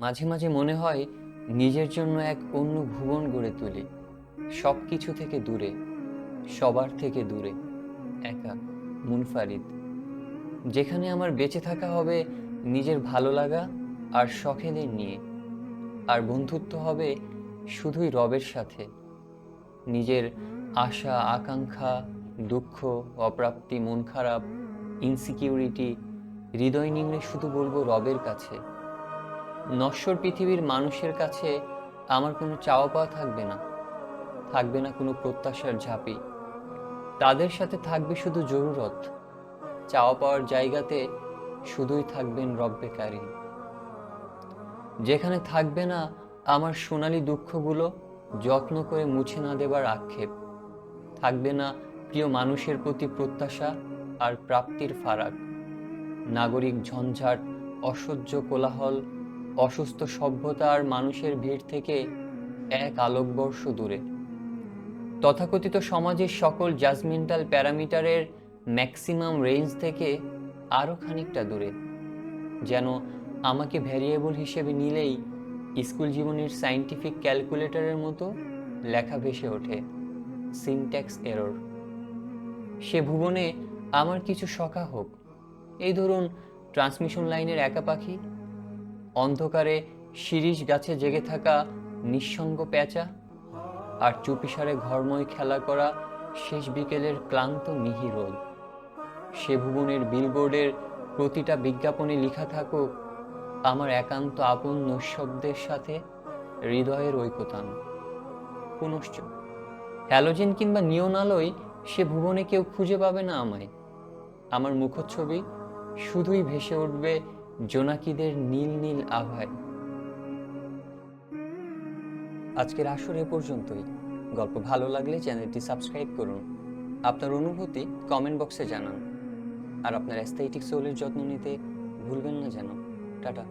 মাঝে মাঝে মনে হয় নিজের জন্য এক অন্য ভুবন গড়ে তুলি। সব কিছু থেকে দূরে, সবার থেকে দূরে, একা, মুনফারিদ। যেখানে আমার বেঁচে থাকা হবে নিজের ভালো লাগা আর শখেদের নিয়ে। আর বন্ধুত্ব হবে শুধুই রবের সাথে। নিজের আশা, আকাঙ্ক্ষা, দুঃখ, অপ্রাপ্তি, মন খারাপ ইনসিকিউরিটি হৃদয় নিংড়ে শুধু বলব রবের কাছে। নশ্বর পৃথিবীর মানুষের কাছে আমার কোনো চাওয়া পাওয়া থাকবে না। থাকবে না কোনো প্রত্যাশার ঝাঁপি। তাদের সাথে থাকবে শুধু জরুরত। চাওয়া পাওয়ার জায়গাতে শুধুই থাকবেন রব্বে কারিম যেখানে থাকবে না আমার সোনালি দুঃখগুলো যত্ন করে মুছে না দেবার আক্ষেপ। থাকবে না প্রিয় মানুষের প্রতি প্রত্যাশা আর প্রাপ্তির ফারাক। নাগরিক ঝঞ্ঝাট অসহ্য কোলাহল অসুস্থ সভ্যতা আর মানুষের ভিড় থেকে এক আলোকবর্ষ দূরে। তথাকথিত সমাজের সকল জাজমেন্টাল প্যারামিটারের ম্যাক্সিমাম রেঞ্জ থেকে আরও খানিকটা দূরে। যেন আমাকে ভ্যারিয়েবল হিসেবে নিলেই স্কুল জীবনের সায়েন্টিফিক ক্যালকুলেটরের মতো লেখা ভেসে ওঠে, সিনট্যাক্স এরর। সে ভুবনে আমার কিছু শখা হোক, এই ধরুন ট্রান্সমিশন লাইনের একা পাখি অন্ধকারে শিরিষ গাছে জেগে থাকা নিঃসঙ্গ প্যাঁচা আর চুপিসারে ঘরময় খেলা করা শেষ বিকেলের ক্লান্ত মিহি রোদ সে ভুবনের বিলবোর্ডের প্রতিটা বিজ্ঞাপনে লেখা থাকুক, আমার একান্ত আপন নৈশব্দের সাথে হৃদয়ের ঐকতান। পুনশ্চ, হ্যালোজেন কিংবা নিয়ন আলোয় সে ভুবনে কেউ খুঁজে পাবে না আমায়। আমার মুখচ্ছবি শুধুই ভেসে উঠবে জোনাকিদের নীল নীল আভায়। আজকের আসর এ পর্যন্তই। গল্প ভালো লাগলে চ্যানেলটি সাবস্ক্রাইব করুন। আপনার অনুভূতি কমেন্ট বক্সে জানান। আর আপনার অ্যাস্থেটিক সোলের যত্ন নিতে ভুলবেন না যেন। টাটা।